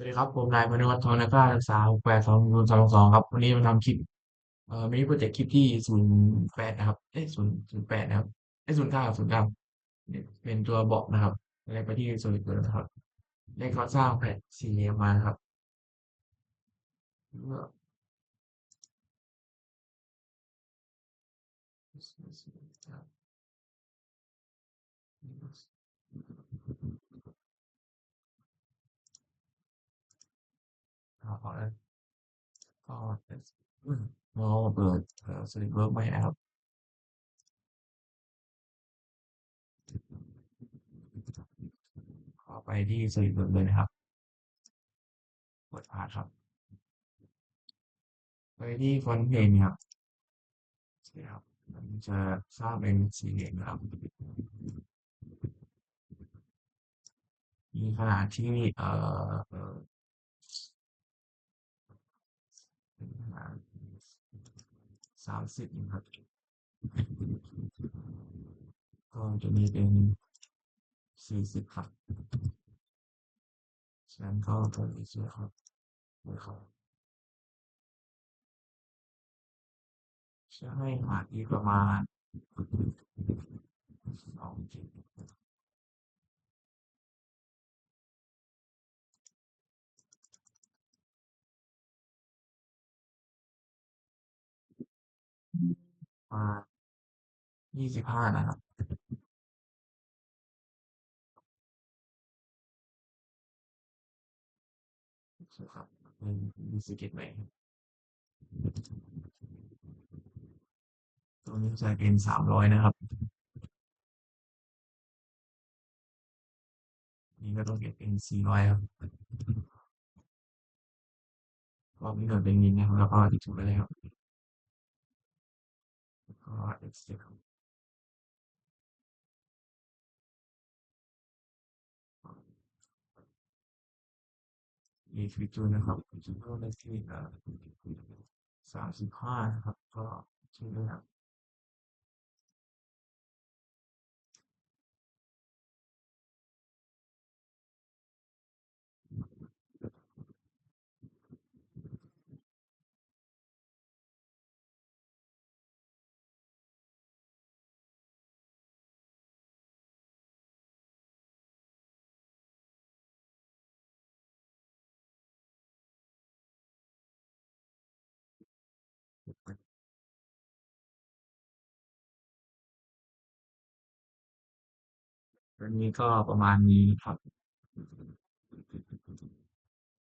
สวัสดีครับ ผมนายพนุวัฒน์ทองนาคาศึกษาหกแปดสองศูนย์สองสองครับ วันนี้มาทำคลิปเอ่อมินิโปรเจกต์คลิปที่ศูนย์แปดนะครับเอ้ศูนย์ศูนย์แปดนะครับเอ้ศูนย์เก้าศูนย์เก้าเนี่ยเป็นตัวบอกนะครับอะไรไปที่ส่วนตัวนะครับได้ก่อสร้างแผ่นสี่เหลี่ยมมาครับแล้วก็เอาเอ เปิดเอ่อสลิปเวิร์กใหม่นะครับขอไปที่สลิปเวิร์กเลยนะครับกดพาครับ ไปที่ฟอนต์เพนครับโอเครับมันจะสร้างเป็นสีเหลี่ยมนะครับมีขนาดที่เอ่อเอ่อเป็นขนาด สามสิบนะครับ ก็จะมีเป็นสี่สิบครับฉะนั้นก็ตัวนี้ใช่ครับไม่ครับจะให้ขนาที่ประมาณสองจุด มายี่สิบห้านะครับครับเป็นมีสก็ตไหมครับตรงนี้จะเป็นสามร้อยนะครับ นี่ก็ต้องเก็บเป็นสี่ร้อยครับรอบนี้เกิดเป็นมินนะครับแล้วก็ติดถูกไปเลยครับ แล้วก็ x เจ็ดครับมีฟิจูนะครับฟิจูเลขที่สามสิบห้านะครับก็ชื่อด้วย วันนี้ก็ประมาณนี้ครับ